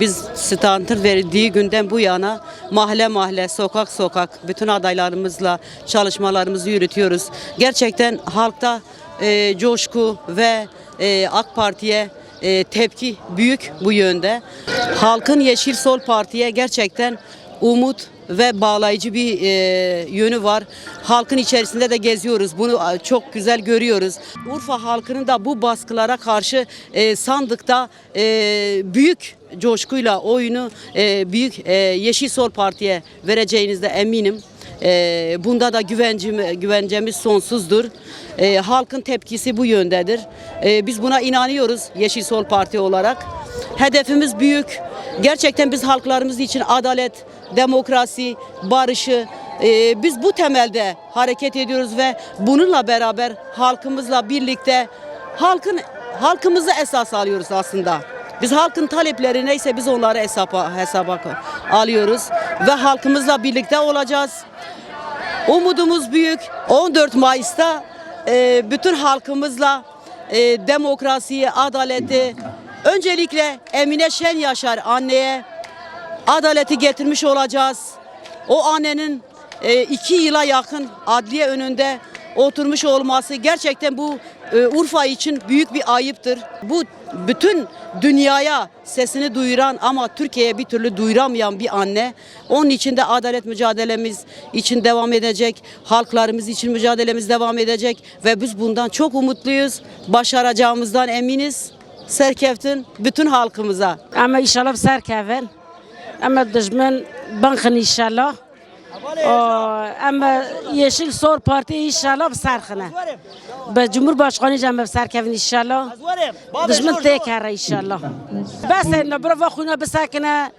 Biz standart verildiği günden bu yana mahalle mahalle, sokak sokak bütün adaylarımızla çalışmalarımızı yürütüyoruz. Gerçekten halkta e, coşku ve e, AK Parti'ye e, tepki büyük bu yönde. Halkın Yeşil Sol Parti'ye gerçekten umut ve bağlayıcı bir e, yönü var. Halkın içerisinde de geziyoruz. Bunu çok güzel görüyoruz. Urfa halkının da bu baskılara karşı e, sandıkta e, büyük coşkuyla oyunu e, büyük e, Yeşil Sol Parti'ye vereceğinizde eminim. E, bunda da güvencim, güvencemiz sonsuzdur. E, halkın tepkisi bu yöndedir. E, biz buna inanıyoruz Yeşil Sol Parti olarak. Hedefimiz büyük. Gerçekten biz halklarımız için adalet, demokrasi, barışı e, biz bu temelde hareket ediyoruz ve bununla beraber halkımızla birlikte halkın halkımızı esas alıyoruz aslında. Biz halkın talepleri neyse biz onları hesaba, hesaba alıyoruz ve halkımızla birlikte olacağız. Umudumuz büyük. 14 Mayıs'ta e, bütün halkımızla e, demokrasiyi, adaleti, öncelikle Emine Şen Yaşar anneye adaleti getirmiş olacağız. O annenin e, iki yıla yakın adliye önünde oturmuş olması gerçekten bu e, Urfa için büyük bir ayıptır. Bu bütün dünyaya sesini duyuran ama Türkiye'ye bir türlü duyuramayan bir anne. Onun için de adalet mücadelemiz için devam edecek. Halklarımız için mücadelemiz devam edecek ve biz bundan çok umutluyuz. Başaracağımızdan eminiz. Serkevt'in bütün halkımıza. Ama inşallah Serkev'in أما دجمن بنخ إن شاء الله. أما يشيل صور بارتي إن شاء الله بسرخنا بجمهور باشقاني جنب بسر كيف إن شاء الله. دجمن تيكر إن شاء الله. بس انه برافو خونا بسكنه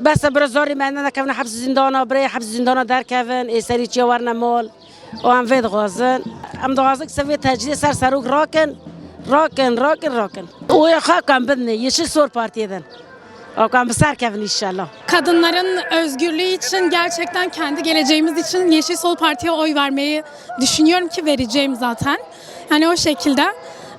بس برزاري معنا كفن حبس زندانه بري حبس زندانا در كفن اسري إيه تشي ورنا مال وام فيد غازن. أم دغازك سوي تجديد سر سروك راكن. راكن راكن راكن. ويا خاكم بدني. يشيل صور بارتي دن Okan bısar kevin inşallah. kadınların özgürlüğü için gerçekten kendi geleceğimiz için Yeşil Sol Parti'ye oy vermeyi düşünüyorum ki vereceğim zaten. Hani o şekilde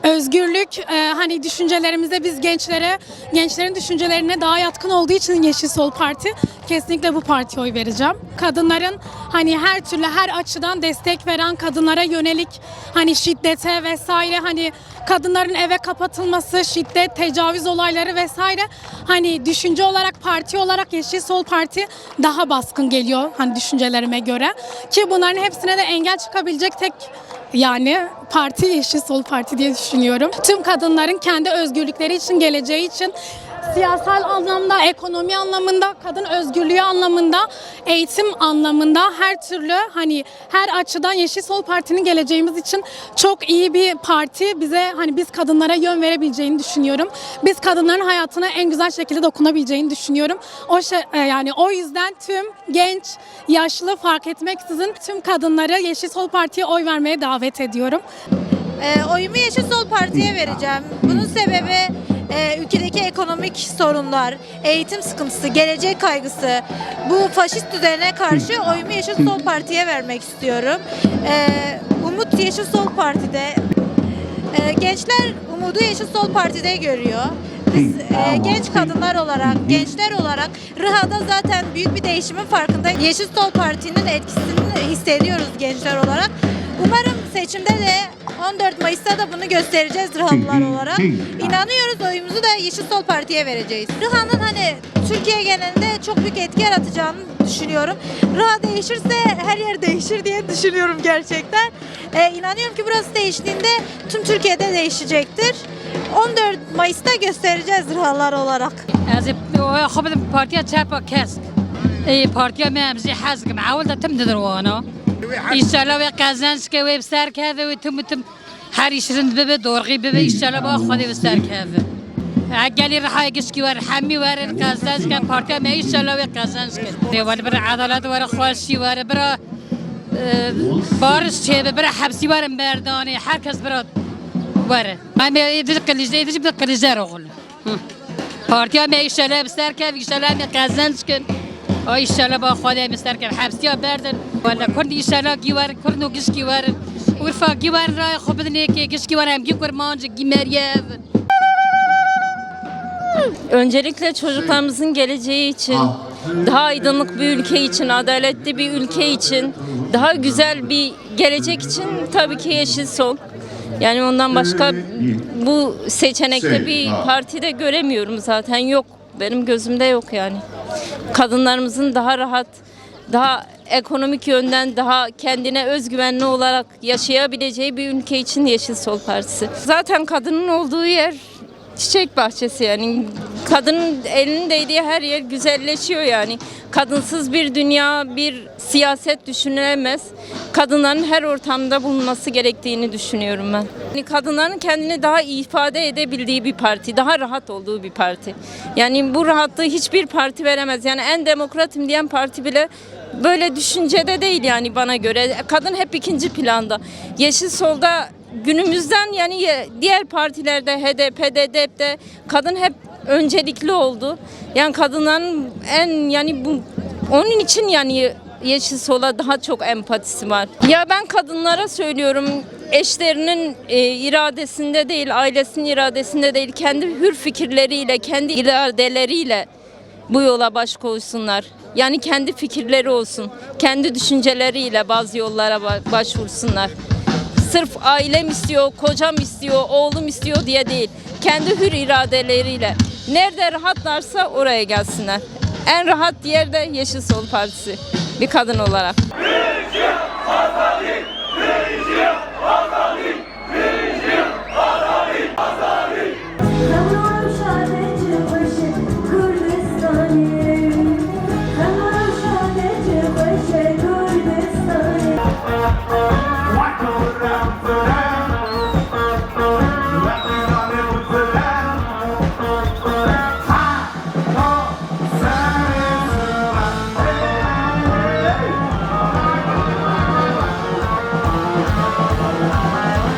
özgürlük e, hani düşüncelerimize biz gençlere gençlerin düşüncelerine daha yatkın olduğu için Yeşil Sol Parti kesinlikle bu partiye oy vereceğim. Kadınların hani her türlü her açıdan destek veren kadınlara yönelik hani şiddete vesaire hani kadınların eve kapatılması, şiddet, tecavüz olayları vesaire hani düşünce olarak parti olarak Yeşil Sol Parti daha baskın geliyor hani düşüncelerime göre ki bunların hepsine de engel çıkabilecek tek yani parti Yeşil Sol Parti diye düşünüyorum. Tüm kadınların kendi özgürlükleri için, geleceği için siyasal anlamda, ekonomi anlamında, kadın özgürlüğü anlamında, eğitim anlamında her türlü hani her açıdan Yeşil Sol Parti'nin geleceğimiz için çok iyi bir parti. Bize hani biz kadınlara yön verebileceğini düşünüyorum. Biz kadınların hayatına en güzel şekilde dokunabileceğini düşünüyorum. O şey, yani o yüzden tüm genç, yaşlı fark etmeksizin tüm kadınları Yeşil Sol Parti'ye oy vermeye davet ediyorum. E, oyumu Yeşil Sol Parti'ye vereceğim. Bunun sebebi e, ülkedeki ekonomik sorunlar, eğitim sıkıntısı, gelecek kaygısı. Bu faşist düzene karşı oyumu Yeşil Sol Parti'ye vermek istiyorum. E, Umut Yeşil Sol Parti'de. E, gençler umudu Yeşil Sol Parti'de görüyor. Biz e, genç kadınlar olarak, gençler olarak Rıha'da zaten büyük bir değişimin farkında. Yeşil Sol Parti'nin etkisini hissediyoruz gençler olarak. Umarım seçimde de 14 Mayıs'ta da bunu göstereceğiz Rıhalılar olarak. İnanıyoruz oyumuzu da Yeşil Sol Parti'ye vereceğiz. Rıha'nın hani Türkiye genelinde çok büyük etki yaratacağını düşünüyorum. Rıha değişirse her yer değişir diye düşünüyorum gerçekten. Ee, inanıyorum ki burası değiştiğinde tüm Türkiye'de değişecektir. 14 Mayıs'ta göstereceğiz Rıhalılar olarak. از خب پارتیا چپا کسک ای پارتیا می امزی حزق معول ده تم ددروانا ان شاء الله وقازانش كوي بسارك هذا وتم تم حاري شرند بابا دورغي بابا ان شاء الله واخذي بسارك هذا عقالي رح يقشكي ور حمي ور القازانش كان بارتا ما ان شاء الله وقازانش كان ور برا عضلات ور خوشي آه، ور برا بارش شبه برا حبسي ور مرداني هر كس برا ور. ما يدري قليجه يدري بدك قليجه رغل پارتیا می ایشاله بستر کرد ایشاله می قزنج کرد آی آه، ایشاله با خدا بستر کرد حبسیا بردن. والا کرد ایشالا گیوار کرد و گش گیوار ورفا گیوار رای خوب بدنه که گش گیوار هم گی کرمانج گی مریه Öncelikle çocuklarımızın geleceği için, daha aydınlık bir ülke için, adaletli bir ülke için, daha güzel bir gelecek için tabii ki Yeşil Sol. Yani ondan başka bu seçenekte bir partide göremiyorum zaten yok. Benim gözümde yok yani. Kadınlarımızın daha rahat, daha ekonomik yönden daha kendine özgüvenli olarak yaşayabileceği bir ülke için Yeşil Sol Partisi. Zaten kadının olduğu yer çiçek bahçesi yani kadının elinin değdiği her yer güzelleşiyor yani. Kadınsız bir dünya, bir siyaset düşünülemez. Kadınların her ortamda bulunması gerektiğini düşünüyorum ben. Yani kadınların kendini daha ifade edebildiği bir parti, daha rahat olduğu bir parti. Yani bu rahatlığı hiçbir parti veremez. Yani en demokratim diyen parti bile böyle düşüncede değil yani bana göre. Kadın hep ikinci planda. Yeşil Sol'da günümüzden yani diğer partilerde HDP'de, DEP'te kadın hep öncelikli oldu. Yani kadınların en yani bu onun için yani Yeşil Sol'a daha çok empatisi var. Ya ben kadınlara söylüyorum eşlerinin e, iradesinde değil, ailesinin iradesinde değil, kendi hür fikirleriyle, kendi iradeleriyle bu yola baş koysunlar. Yani kendi fikirleri olsun, kendi düşünceleriyle bazı yollara ba- başvursunlar. Sırf ailem istiyor, kocam istiyor, oğlum istiyor diye değil. Kendi hür iradeleriyle. Nerede rahatlarsa oraya gelsinler. En rahat yer de Yeşil Sol Partisi. Bir kadın olarak. Asla